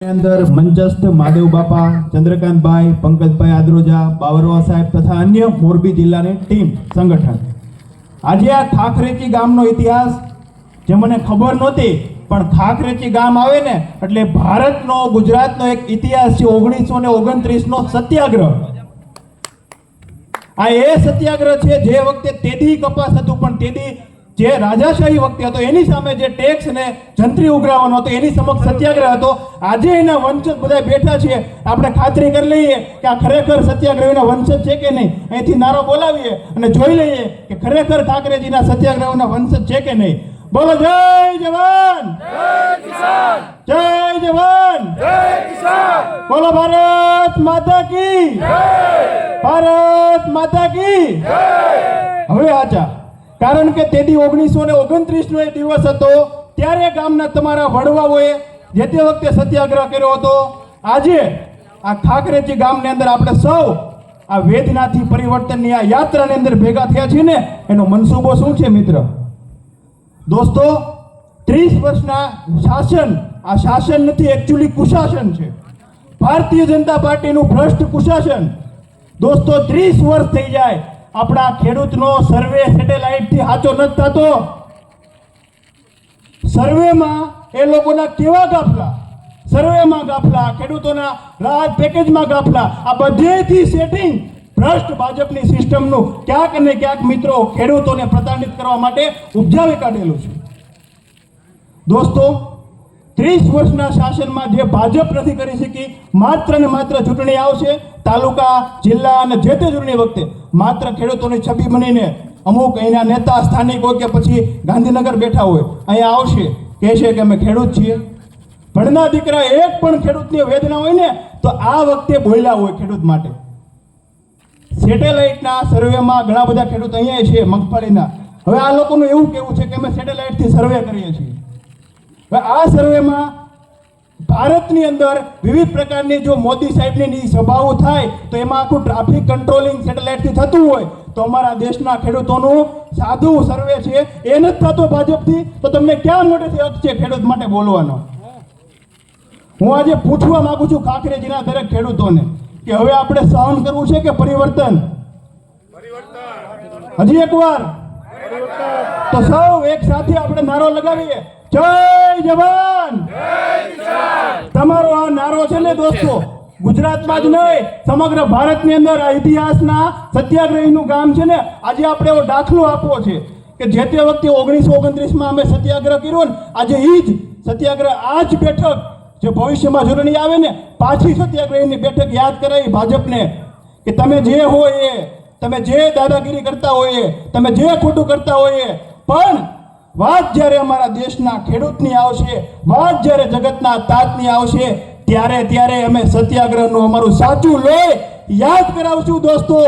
અંદર મંચસ્થ માદેવ બાપા, ચંદ્રકાંતભાઈ, પંકજભાઈ આદરોજા, બાવરવા સાહેબ તથા અન્ય મોરબી જિલ્લાની ટીમ સંગઠન. આજે આ ખાખરેચી ગામનો ઇતિહાસ, જે મને ખબર નહોતી, પણ ખાખરેચી ગામ આવે ને, એટલે ભારતનો, ગુજરાતનો એક ઇતિહાસ છે ઓગણીસો ને ઓગણત્રીસનો સત્યાગ્રહ. આ એ સત્યાગ્રહ છે જે વખતે તેદી કપાસ હતું, પણ તેદી જે રાજાશાહી વખતે હતો, એની સામે જે ટેક્સ ને જંત્રી ઉઘરાવાનો હતો, એની સમક્ષ સત્યાગ્રહ હતો. આજે એના વંશજ બધા બેઠા છે આપણે ખાતરી કરી લઈએ કે આ ખરેખર સત્યાગ્રહીના વંશજ છે કે નહીં? અહીંથી નારો બોલાવીએ અને જોઈ લઈએ કે ખરેખર ઠાકરેજીના સત્યાગ્રહોના વંશજ છે કે નહીં. બોલો, જય જવાન! જય જવાન! બોલો, ભારત માતા કી! ભારત માતા કી! હવે આચા કારણ કે તેથી ઓગણીસો ને ઓગણત્રીસ નો એ દિવસ હતો, ત્યારે ગામના તમારા વડવાઓએ જે તે વખતે સત્યાગ્રહ કર્યો હતો, આજે આ ખાકરેજી ગામની અંદર આપણે સૌ આ વેદનાથી પરિવર્તનની આ યાત્રાની અંદર ભેગા થયા છીએ ને, એનો મનસૂબો શું છે મિત્ર? દોસ્તો, ત્રીસ વર્ષના શાસન, આ શાસન નથી એકચ્યુઅલી કુશાસન છે. ભારતીય જનતા પાર્ટીનું ભ્રષ્ટ કુશાસન. દોસ્તો, ત્રીસ વર્ષ થઈ જાય આપણા ખેડૂતનો સર્વે સેટેલાઇટથી સાચો નથી થતો. સર્વેમાં એ લોકોના કેવા ગાફલા? સર્વેમાં ગાફલા, ખેડૂતોના રાહત પેકેજમાં ગાફલા. આ બધેથી સેટિંગ ભ્રષ્ટ ભાજપની સિસ્ટમનું ક્યાંક ને ક્યાંક મિત્રો ખેડૂતોને પ્રતાડિત કરવા માટે ઉપજાવી કાઢેલું છે. દોસ્તો ત્રીસ વર્ષના શાસનમાં જે ભાજપ નથી કરી શકી, માત્ર ને માત્ર ચૂંટણી આવશે, તાલુકા, જિલ્લા અને જે તે ચૂંટણી વખતે. માત્ર ખેડૂતોની છબી બનીને અમુક અહીંના નેતા, સ્થાનિક હોય કે પછી ગાંધીનગર બેઠા હોય, અહીંયા આવશે, કહેશે કે અમે ખેડૂત છીએ. ભણના દીકરા એક પણ ખેડૂતની વેદના હોય ને, તો આ વખતે બોલ્યા હોય ખેડૂત માટે. સેટેલાઇટના સર્વેમાં ઘણા બધા ખેડૂત અહીંયા છે, મગફળીના. હવે આ લોકોનું એવું કેવું છે કે અમે સેટેલાઇટથી સર્વે કરીએ છીએ. આ સર્વેમાં ભારતની અંદર વિવિધ પ્રકારની જો મોદી સાહેબની સભાઓ થાય, તો એમાં આખું ટ્રાફિક કંટ્રોલિંગ સેટેલાઇટથી થતું હોય, તો અમારા દેશના ખેડૂતોનું સાદું સર્વે છે, એ નથી થતો ભાજપથી, તો તમને ક્યાં મોટેથી હક છે ખેડૂત માટે બોલવાનો? હું આજે પૂછવા માંગુ છું કાંકરેજીના દરેક ખેડૂતોને કે હવે આપણે સહન કરવું છે કે પરિવર્તન? હજી એકવાર. તો સૌ એક સાથે આપણે નારો લગાવીએ. જય જવાન! તમારો આ નારો છે ને દોસ્તો, ગુજરાતમાં જ નહીં, સમગ્ર ભારતની અંદર ઇતિહાસના સત્યાગ્રહીનું ગામ છે ને, આજે આપણે એવો દાખલો આપવો છે કે જે તે વખતે ઓગણીસો ઓગણત્રીસમાં અમે સત્યાગ્રહ કર્યો ને, આજે એ જ સત્યાગ્રહ, આ જ બેઠક જે ભવિષ્યમાં જોડણી આવે ને, પાછી સત્યાગ્રહીની બેઠક યાદ કરાવી ભાજપને કે તમે જે હોય એ, તમે જે દાદાગીરી કરતા હોઈએ તમે જે ખોટું કરતા હોઈએ પણ વાત જ્યારે અમારા દેશના ખેડૂતની આવશે, વાત જ્યારે જગતના તાતની આવશે, ત્યારે ત્યારે અમે સત્યાગ્રહનું અમારું સાચું લોહી યાદ કરાવશું દોસ્તો.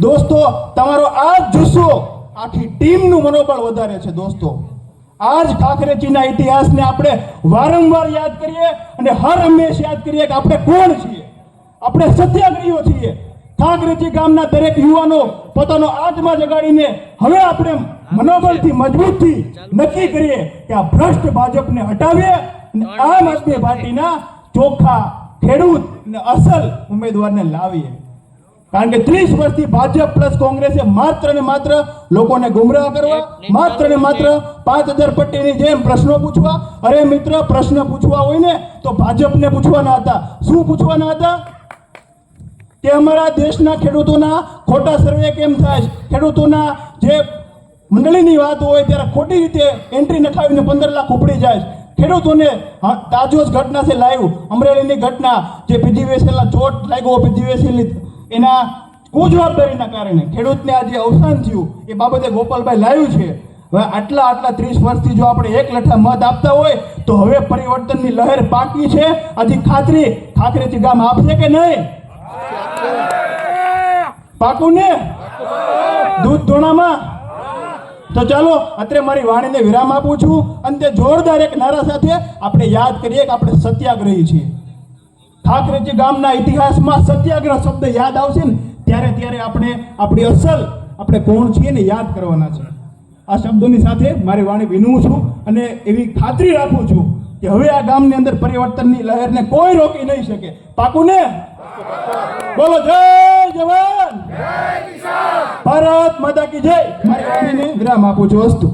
દોસ્તો, તમારો આ જુસ્સો આખી ટીમનું મનોબળ વધારે છે દોસ્તો. આ જ ખાખરેચીના ઇતિહાસને આપણે વારંવાર યાદ કરીએ અને હર હંમેશ યાદ કરીએ કે આપણે કોણ છીએ? આપણે સત્યાગ્રહીઓ છીએ. ખાખરેચી ગામના દરેક યુવાનો પોતાનો આત્મા જગાડીને હવે આપણે મનોબળથી મજબૂતથી નક્કી કરીએ કે આ ભ્રષ્ટ ભાજપને હટાવીએ અને આમ આદમી પાર્ટીના ચોખ્ખા ખેડૂત અને અસલ ઉમેદવારને લાવીએ. કારણ કે ત્રીસ વર્ષથી ભાજપ પ્લસ કોંગ્રેસે માત્ર ને માત્ર લોકોને ગુમરાહ કરવા, માત્ર ને માત્ર પાંચ હજાર પટ્ટીની જેમ પ્રશ્નો પૂછવા. અરે મિત્ર, પ્રશ્ન પૂછવા હોય ને તો ભાજપને પૂછવાના હતા. શું પૂછવાના હતા? કે અમારા દેશના ખેડૂતોના ખોટા સર્વે કેમ થાય છે? ખેડૂતોના જે મંડળીની વાત હોય ત્યારે ખોટી રીતે એન્ટ્રી નખાવીને પંદર લાખ ઉપડી જાય છે. ખેડૂતોને તાજો જ ઘટના છે લાઈવ અમરેલીની ઘટના જે પીજીવીએસએલના ચોટ લાગ્યો પીજીવીએસએલની એના કુજવાબદારીના કારણે ખેડૂતને આજે અવસાન થયું એ બાબતે ગોપાલભાઈ લાવ્યું છે હવે આટલા આટલા ત્રીસ વર્ષથી જો આપણે એક લઠ્ઠા મત આપતા હોય તો હવે પરિવર્તનની લહેર પાકી છે આથી ખાતરી, ખાખરેથી ગામ આપશે કે નહીં પાકું ને દૂધ ધોણામાં? તો ચાલો અત્યારે મારી વાણીને વિરામ આપું છું. અને તે જોરદાર એક નારા સાથે આપણે યાદ કરીએ કે આપણે સત્યાગ્રહી છીએ. ઠાકરેજી ગામના ઇતિહાસમાં સત્યાગ્રહ શબ્દ યાદ આવશે ને, ત્યારે ત્યારે આપણે આપણી અસલ, આપણે કોણ છીએ ને યાદ કરવાના છે. આ શબ્દોની સાથે મારી વાણી વિનવું છું અને એવી ખાતરી રાખું છું કે હવે આ ગામની અંદર પરિવર્તનની લહેરને કોઈ રોકી નહીં શકે. પાકું ને બોલો જય જવાન! ભારત માતા કી જય. મારી વિરામ આપું છું અસ્તુ